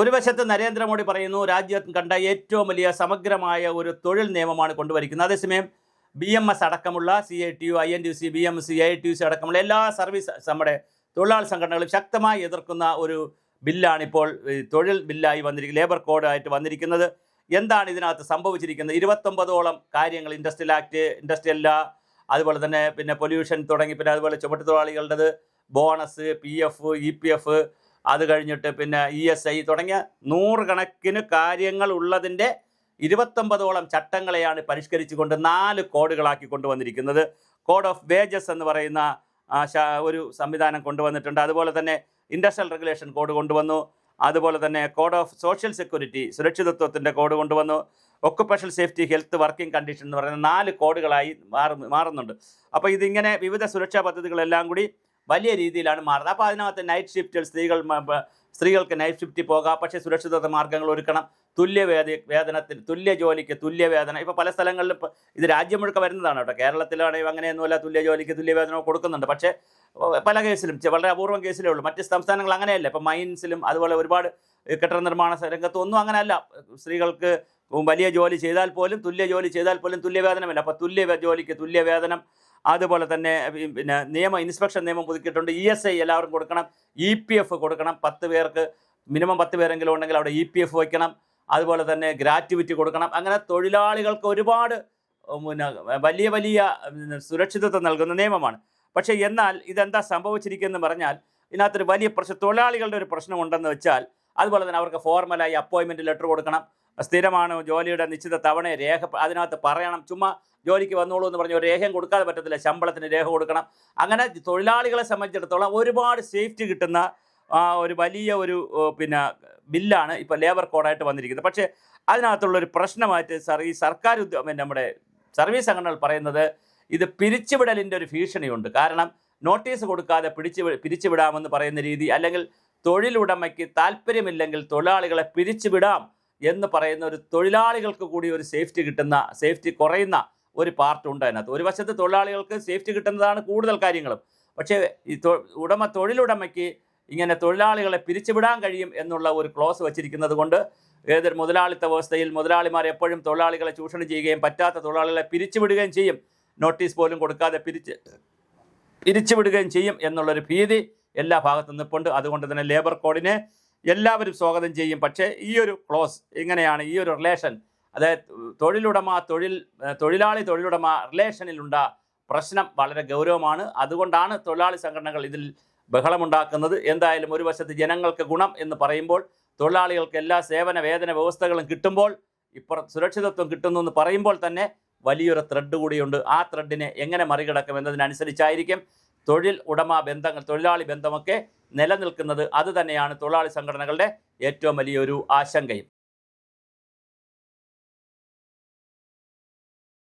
ഒരു വശത്ത് നരേന്ദ്രമോദി പറയുന്നു രാജ്യം കണ്ട ഏറ്റവും വലിയ സമഗ്രമായ ഒരു തൊഴിൽ നിയമമാണ് കൊണ്ടുവരിക്കുന്നത്. അതേസമയം ബി എം എസ് അടക്കമുള്ള C I T U I N T C B M C I T C അടക്കമുള്ള എല്ലാ സർവീസ് നമ്മുടെ തൊഴിലാളി സംഘടനകളും ശക്തമായി എതിർക്കുന്ന ഒരു ബില്ലാണ് ഇപ്പോൾ തൊഴിൽ ബില്ലായി വന്നിരിക്കുന്നത് ലേബർ കോഡായിട്ട് വന്നിരിക്കുന്നത്. എന്താണ് ഇതിനകത്ത് സംഭവിച്ചിരിക്കുന്നത്? ഇരുപത്തൊമ്പതോളം കാര്യങ്ങൾ ഇൻഡസ്ട്രിയൽ ആക്ട് ഇൻഡസ്ട്രിയൽ ലാ അതുപോലെ തന്നെ പിന്നെ പൊല്യൂഷൻ തുടങ്ങി പിന്നെ അതുപോലെ ചുമട്ടുതൊഴിലാളികളുടേത് bonus P F E P F അത് കഴിഞ്ഞിട്ട് പിന്നെ ഇ എസ് ഐ തുടങ്ങിയ നൂറുകണക്കിന് കാര്യങ്ങൾ ഉള്ളതിന്റെ ഇരുപത്തൊമ്പതോളം ചട്ടങ്ങളെയാണ് പരിഷ്കരിച്ചുകൊണ്ട് നാല് കോഡുകളാക്കി കൊണ്ടുവന്നിരിക്കുന്നത്. കോഡ് ഓഫ് വേജസ് എന്ന് പറയുന്ന ഒരു സംവിധാനം കൊണ്ടുവന്നിട്ടുണ്ട്. അതുപോലെ തന്നെ ഇൻഡസ്ട്രിയൽ റെഗുലേഷൻ കോഡ് കൊണ്ടുവന്നു. അതുപോലെ തന്നെ കോഡ് ഓഫ് സോഷ്യൽ സെക്യൂരിറ്റി സുരക്ഷിതത്വത്തിന്റെ കോഡ് കൊണ്ടുവന്നു. Occupational safety health working condition എന്ന് പറയുന്ന നാല് കോഡുകളായി മാറുന്നു മാറുന്നുണ്ട്. അപ്പോൾ ഇതിങ്ങനെ വിവിധ സുരക്ഷാ പദ്ധതികളെല്ലാം കൂടി വലിയ രീതിയിലാണ് മാറുന്നത്. അപ്പോൾ അതിനകത്ത് നൈറ്റ് ഷിഫ്റ്റിൽ സ്ത്രീകൾ സ്ത്രീകൾക്ക് നൈറ്റ് ഷിഫ്റ്റിൽ പോകാം. പക്ഷേ സുരക്ഷിത മാർഗങ്ങൾ ഒരുക്കണം. തുല്യ വേദ വേതനത്തിന് തുല്യ ജോലിക്ക് തുല്യ വേതനം. ഇപ്പോൾ പല സ്ഥലങ്ങളിലും ഇത് രാജ്യം മുഴുക്ക വരുന്നതാണ് കേട്ടോ. കേരളത്തിലാണെങ്കിൽ അങ്ങനെയൊന്നുമല്ല തുല്യ ജോലിക്ക് തുല്യ വേതനം കൊടുക്കുന്നുണ്ട്. പക്ഷേ പല കേസിലും വളരെ അപൂർവം കേസിലേ ഉള്ളൂ. മറ്റ് സംസ്ഥാനങ്ങൾ അങ്ങനെയല്ല. ഇപ്പോൾ മൈൻസിലും അതുപോലെ ഒരുപാട് കെട്ടിട നിർമ്മാണ രംഗത്തും ഒന്നും അങ്ങനെയല്ല. സ്ത്രീകൾക്ക് വലിയ ജോലി ചെയ്താൽ പോലും തുല്യ ജോലി ചെയ്താൽ പോലും തുല്യ വേതനമില്ല. അപ്പോൾ തുല്യ ജോലിക്ക് തുല്യ വേതനം അതുപോലെ തന്നെ പിന്നെ നിയമ ഇൻസ്പെക്ഷൻ നിയമം പുതുക്കിയിട്ടുണ്ട്. ഇ എസ് ഐ എല്ലാവർക്കും കൊടുക്കണം. ഇ പി എഫ് കൊടുക്കണം. പത്ത് പേർക്ക് മിനിമം പത്ത് പേരെങ്കിലും ഉണ്ടെങ്കിൽ അവിടെ ഇ പി എഫ് വയ്ക്കണം. അതുപോലെ തന്നെ ഗ്രാറ്റുവിറ്റി കൊടുക്കണം. അങ്ങനെ തൊഴിലാളികൾക്ക് ഒരുപാട് പിന്നെ വലിയ വലിയ സുരക്ഷിതത്വം നൽകുന്ന നിയമമാണ്. പക്ഷേ എന്നാൽ ഇതെന്താ സംഭവിച്ചിരിക്കുന്നതെന്ന് പറഞ്ഞാൽ ഇതിനകത്തൊരു വലിയ പ്രശ്നം തൊഴിലാളികളുടെ ഒരു പ്രശ്നമുണ്ടെന്ന് വെച്ചാൽ അതുപോലെ തന്നെ അവർക്ക് ഫോർമലായി അപ്പോയിൻമെന്റ് ലെറ്റർ കൊടുക്കണം. സ്ഥിരമാണ് ജോലിയുടെ നിശ്ചിത തവണ രേഖ അതിനകത്ത് പറയണം. ചുമ്മാ ജോലിക്ക് വന്നോളൂ എന്ന് പറഞ്ഞ് ഒരു രേഖയും കൊടുക്കാതെ പറ്റത്തില്ല. ശമ്പളത്തിന് രേഖ കൊടുക്കണം. അങ്ങനെ തൊഴിലാളികളെ സംബന്ധിച്ചിടത്തോളം ഒരുപാട് സേഫ്റ്റി കിട്ടുന്ന ഒരു വലിയ ഒരു പിന്നെ ബില്ലാണ് ഇപ്പോൾ ലേബർ കോഡായിട്ട് വന്നിരിക്കുന്നത്. പക്ഷേ അതിനകത്തുള്ളൊരു പ്രശ്നമായിട്ട് സർ ഈ സർക്കാർ നമ്മുടെ സർവീസ് സംഘടനകൾ പറയുന്നത് ഇത് പിരിച്ചുവിടലിന്റെ ഒരു ഭീഷണിയുണ്ട്. കാരണം നോട്ടീസ് കൊടുക്കാതെ പിടിച്ചു പിരിച്ചുവിടാമെന്ന് പറയുന്ന രീതി അല്ലെങ്കിൽ തൊഴിലുടമയ്ക്ക് താല്പര്യമില്ലെങ്കിൽ തൊഴിലാളികളെ പിരിച്ചുവിടാം എന്ന് പറയുന്ന ഒരു തൊഴിലാളികൾക്ക് കൂടി ഒരു സേഫ്റ്റി കിട്ടുന്ന സേഫ്റ്റി കുറയുന്ന ഒരു പാർട്ടുണ്ട് അതിനകത്ത്. ഒരു വശത്ത് തൊഴിലാളികൾക്ക് സേഫ്റ്റി കിട്ടുന്നതാണ് കൂടുതൽ കാര്യങ്ങളും. പക്ഷേ ഈ ഉടമ തൊഴിലുടമയ്ക്ക് ഇങ്ങനെ തൊഴിലാളികളെ പിരിച്ചുവിടാൻ കഴിയും എന്നുള്ള ഒരു ക്ലോസ് വച്ചിരിക്കുന്നത് കൊണ്ട് ഏതൊരു മുതലാളിത്ത വ്യവസ്ഥയിൽ മുതലാളിമാർ എപ്പോഴും തൊഴിലാളികളെ ചൂഷണം ചെയ്യുകയും പറ്റാത്ത തൊഴിലാളികളെ പിരിച്ചുവിടുകയും ചെയ്യും. നോട്ടീസ് പോലും കൊടുക്കാതെ പിരിച്ച് പിരിച്ചുവിടുകയും ചെയ്യും എന്നുള്ളൊരു ഭീതി എല്ലാ ഭാഗത്തും നിൽപ്പുണ്ട് അതുകൊണ്ട് തന്നെ ലേബർ കോഡിനെ എല്ലാവരും സ്വാഗതം ചെയ്യും. പക്ഷേ ഈ ഒരു ക്ലോസ് ഇങ്ങനെയാണ് ഈ ഒരു റിലേഷൻ അതായത് തൊഴിലുടമ തൊഴിൽ തൊഴിലാളി തൊഴിലുടമ റിലേഷനിലുണ്ട പ്രശ്നം വളരെ ഗൗരവമാണ്. അതുകൊണ്ടാണ് തൊഴിലാളി സംഘടനകൾ ഇതിൽ ബഹളമുണ്ടാക്കുന്നത്. എന്തായാലും ഒരു വശത്ത് ജനങ്ങൾക്ക് ഗുണം എന്ന് പറയുമ്പോൾ തൊഴിലാളികൾക്ക് എല്ലാ സേവന വേതന വ്യവസ്ഥകളും കിട്ടുമ്പോൾ ഇപ്പുറം സുരക്ഷിതത്വം കിട്ടുന്നു എന്ന് പറയുമ്പോൾ തന്നെ വലിയൊരു ത്രെഡ് കൂടിയുണ്ട്. ആ ത്രെഡിനെ എങ്ങനെ മറികടക്കും എന്നതിനനുസരിച്ചായിരിക്കും തൊഴിൽ ഉടമ ബന്ധങ്ങൾ തൊഴിലാളി ബന്ധമൊക്കെ നിലനിൽക്കുന്നത് അതുതന്നെയാണ് തൊഴിലാളി സംഘടനകളുടെ ഏറ്റവും വലിയൊരു ആശങ്കയും.